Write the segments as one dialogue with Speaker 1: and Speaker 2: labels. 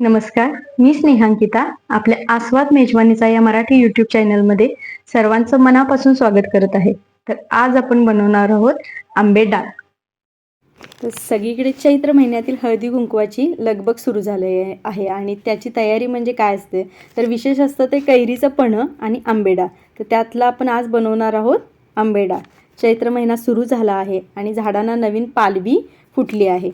Speaker 1: नमस्कार मी स्नेहांकिता आपल्या आस्वाद मेजवानीचा या मराठी युट्यूब चॅनलमध्ये सर्वांचं मनापासून स्वागत करत आहे. तर आज आपण बनवणार आहोत आंबे डाळ.
Speaker 2: तर सगळीकडे चैत्र महिन्यातील हळदी कुंकवाची लगबग सुरू झाली आहे- आहे आणि त्याची तयारी म्हणजे काय असते? तर विशेष असतं ते कैरीचं पणं आणि आंबेडा तर त्यातला आपण आज बनवणार आहोत आंबेडा चैत्र महिना सुरू झाला आहे आणि झाडांना नवीन पालवी फुटली आहे.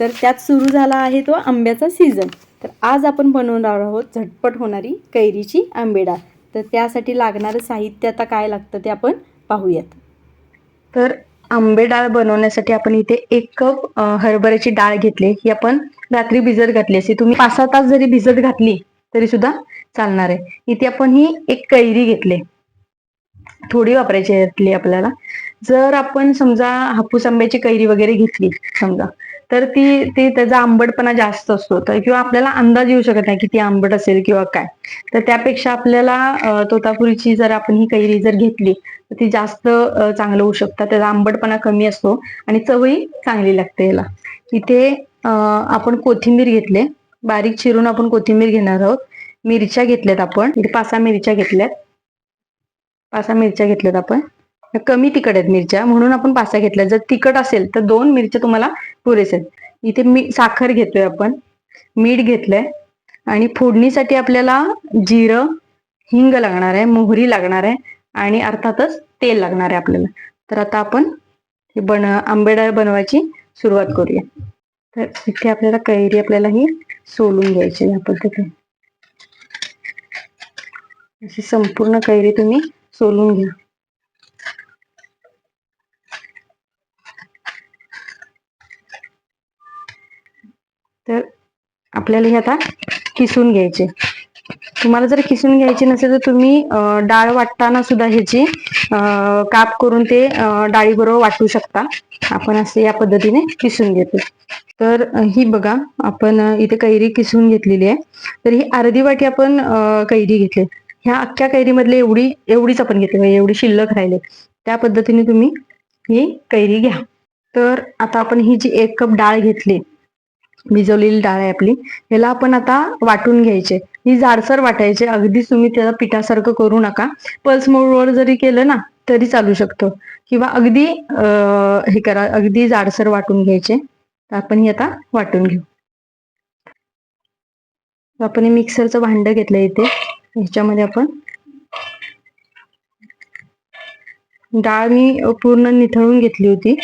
Speaker 2: तर त्यात सुरू झाला आहे तो आंब्याचा सीझन तर आज आपण बनवणार आहोत झटपट होणारी कैरीची आंबेडा तर त्यासाठी लागणारं साहित्य आता काय लागतं ते आपण पाहूयात.
Speaker 1: तर आंबे डाळ बनवण्यासाठी आपण इथे एक कप हरभऱ्याची डाळ घेतली. ही आपण रात्री भिजत घातली असे तुम्ही पाच सहा तास जरी भिजत घातली तरी सुद्धा चालणार आहे. इथे आपण ही एक कैरी घेतली. थोडी वापरायची यातली आपल्याला. जर आपण समजा हापूस आंब्याची कैरी वगैरे घेतली समजा तर ती ती त्याचा आंबटपणा जास्त असतो. तर किंवा आपल्याला अंदाज येऊ शकत नाही की ती आंबट असेल किंवा काय. तर त्यापेक्षा आपल्याला तोतापुरीची जर आपण ही कैरी जर घेतली तर ती जास्त चांगलं होऊ शकतात त्याचा आंबटपणा कमी असतो आणि चवही चांगली लागते याला. इथे आपण कोथिंबीर घेतले. बारीक चिरून आपण कोथिंबीर घेणार आहोत. मिरच्या घेतल्यात आपण. इथे पाच मिरच्या घेतल्यात. पाच सहा मिरच्या घेतल्यात आपण. कमी तिखट आहेत मिरच्या म्हणून आपण पासा घेतल्या जर तिखट असेल तर दोन मिरच्या तुम्हाला पुरेसे आहेत. इथे मी साखर घेतोय आपण मीठ घेतलंय आणि फोडणीसाठी आपल्याला जिरं हिंग लागणार आहे मोहरी लागणार आहे आणि अर्थातच तेल लागणार आहे आपल्याला. तर आता आपण हे बन आंबेडाळ बनवायची सुरुवात करूया. तर इथे आपल्याला कैरी आपल्याला ही सोलून घ्यायची या पद्धतीने. अशी संपूर्ण कैरी तुम्ही सोलून घ्या तर आपल्याला हे आता किसून घ्यायचे. तुम्हाला जर किसून घ्यायची नसेल तर तुम्ही डाळ वाटताना सुद्धा ह्याची काप करून ते डाळीबरोबर वाटू शकता. आपण असे या पद्धतीने किसून घेतो. तर ही बघा आपण इथे कैरी किसून घेतलेली आहे. तर ही अर्धी वाटी आपण कैरी घेतली ह्या अख्ख्या कैरीमधले एवढी एवढीच आपण घेतली म्हणजे एवढी शिल्लक राहिले त्या पद्धतीने तुम्ही ही कैरी घ्या. तर आता आपण ही जी एक कप डाळ घेतली भिजवलेली डाळ आहे आपली ह्याला आपण आता वाटून घ्यायचे. ही जाडसर वाटायचे अगदीच तुम्ही त्याला पिठासारखं करू नका. पल्स मोडवर जरी केलं ना तरी चालू शकतो. किंवा अगदी हे करा अगदी जाडसर वाटून घ्यायचे. तर आपण ही आता वाटून घेऊ. आपण हे मिक्सरचं भांड घेतलं इथे. ह्याच्यामध्ये आपण डाळ मी पूर्ण निथळून घेतली होती.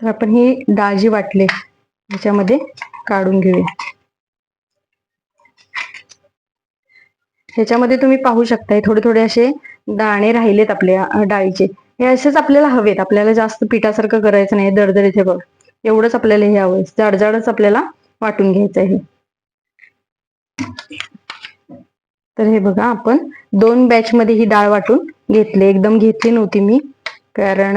Speaker 1: तर आपण ही डाळ जी वाटली. ह्याच्यामध्ये काढून घेऊया. ह्याच्यामध्ये तुम्ही पाहू शकताय थोडे थोडे असे दाणे राहिलेत आपल्या डाळीचे. हे असेच आपल्याला हवेत आपल्याला जास्त पिठासारखं करायचं नाही दडदडीत बघ. एवढंच आपल्याला हे हवंय जाडजाडच आपल्याला वाटून घ्यायचं आहे तर हे बघा आपण दोन बॅच मध्ये ही डाळ वाटून घेतली. एकदम घेतली नव्हती मी कारण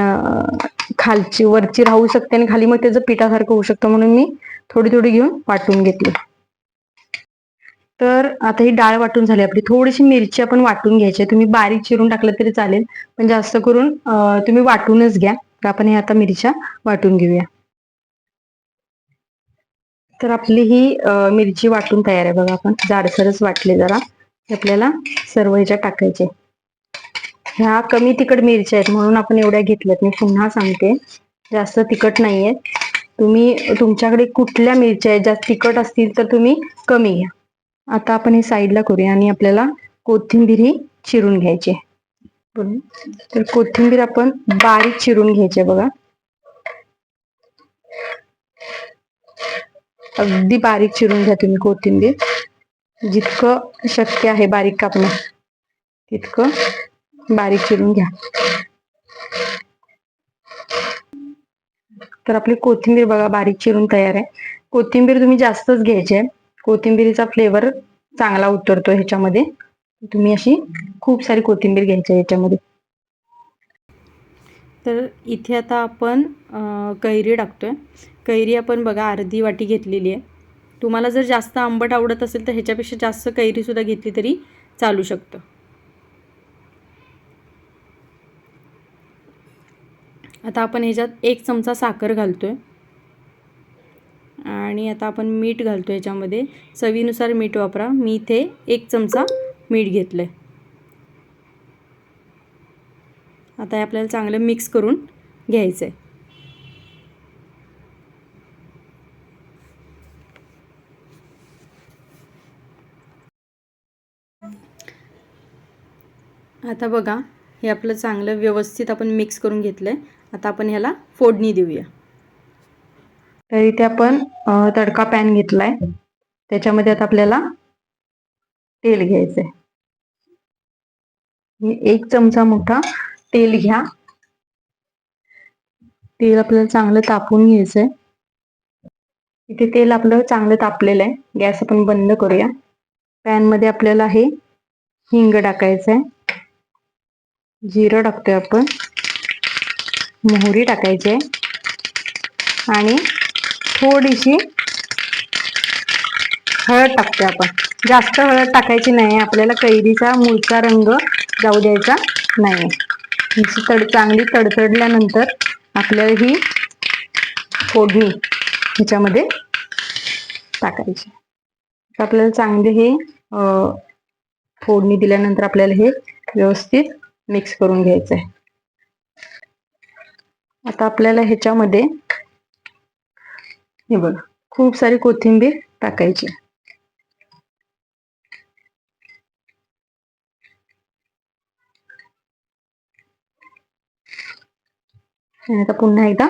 Speaker 1: खालची वरची राहू शकते आणि खाली मग त्याचं पिठासारखं होऊ शकतं म्हणून मी थोडी थोडी घेऊन वाटून घेतली. तर आता ही डाळ वाटून झाली आपली. थोडीशी मिरची आपण वाटून घ्यायची तुम्ही बारीक चिरून टाकलं तरी चालेल पण जास्त करून तुम्ही वाटूनच घ्या. तर आपण हे आता मिरच्या वाटून घेऊया. तर आपली ही मिरची वाटून तयार आहे बघा आपण. जाडसरच वाटले जरा. आपल्याला सर्व ह्याच्यात टाकायचे. ह्या कमी तिखट मिरच्या आहेत म्हणून आपण एवढ्या घेतल्यात. मी पुन्हा सांगते. जास्त तिखट नाहीये. तुम्ही तुमच्याकडे कुठल्या मिरच्या आहेत? जास्त तिखट असतील तर तुम्ही कमी घ्या. आता आपण हे साईडला करूया आणि आपल्याला कोथिंबीर ही चिरून घ्यायची आहे. तर कोथिंबीर आपण बारीक चिरून घ्यायची आहे बघा. अगदी बारीक चिरून घ्या तुम्ही कोथिंबीर. जितकं शक्य आहे बारीक कापणं. तितकं बारीक चिरून घ्या. तर आपली कोथिंबीर बघा बारीक चिरून तयार आहे. कोथिंबीर तुम्ही जास्तच घ्यायची आहे. कोथिंबीरीचा फ्लेवर चांगला उतरतो ह्याच्यामध्ये. तुम्ही अशी खूप सारी कोथिंबीर घ्यायची आहे ह्याच्यामध्ये.
Speaker 2: तर इथे आता आपण कैरी टाकतोय. कैरी आपण बघा अर्धी वाटी घेतलेली आहे. तुम्हाला जर जास्त आंबट आवडत असेल तर ह्याच्यापेक्षा जास्त कैरीसुद्धा घेतली तरी चालू शकतं. आता आपण ह्याच्यात एक चमचा साखर घालतो आहे आणि आता आपण मीठ घालतो याच्यामध्ये चवीनुसार मीठ वापरा. मी इथे एक चमचा मीठ घेतलं आहे आता हे आपल्याला चांगलं मिक्स करून घ्यायचं आहे आता बघा हे आपलं चांगलं व्यवस्थित आपण मिक्स करून घेतलं आहे आता आपण ह्याला फोडणी देऊया.
Speaker 1: तर इथे आपण तडका पॅन घेतलाय. त्याच्यामध्ये आता आपल्याला तेल घ्यायचंय. एक चमचा मोठा तेल घ्या. तेल आपल्याला चांगलं तापून घ्यायचंय. इथे तेल आपलं चांगलं तापलेलं आहे. गॅस आपण बंद करूया. पॅनमध्ये आपल्याला हे हिंग टाकायचंय. जिरं टाकतोय आपण. मोहरी टाकायची. आहे आणि थोडीशी हळद टाकते आपण. जास्त हळद टाकायची नाही. आपल्याला कैरीचा मूळचा रंग जाऊ द्यायचा नाही. आहे तड चांगली तडतडल्यानंतर आपल्याला ही फोडणी ह्याच्यामध्ये टाकायची. तर आपल्याला चांगले हे फोडणी दिल्यानंतर आपल्याला हे व्यवस्थित मिक्स करून घ्यायचं आहे आता आपल्याला ह्याच्यामध्ये हे बघा खूप सारी कोथिंबीर टाकायची. आणि आता पुन्हा एकदा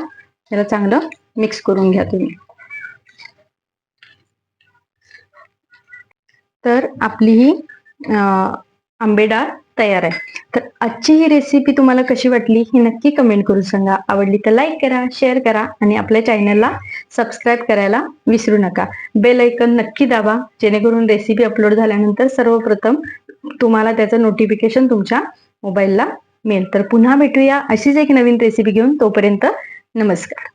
Speaker 1: याला चांगलं मिक्स करून घ्या तुम्ही. तर आपली ही आंबेडाळ तयार आहे. तर आजची ही रेसिपी तुम्हाला कशी वाटली ही नक्की कमेंट करून सांगा. आवडली तर लाईक करा शेअर करा आणि आपल्या चॅनलला सबस्क्राईब करायला विसरू नका. बेल ऐकन नक्की दाबा. जेणेकरून रेसिपी अपलोड झाल्यानंतर सर्वप्रथम तुम्हाला त्याचं नोटिफिकेशन तुमच्या मोबाईलला मिळेल. तर पुन्हा भेटूया. अशीच एक नवीन रेसिपी घेऊन तोपर्यंत नमस्कार.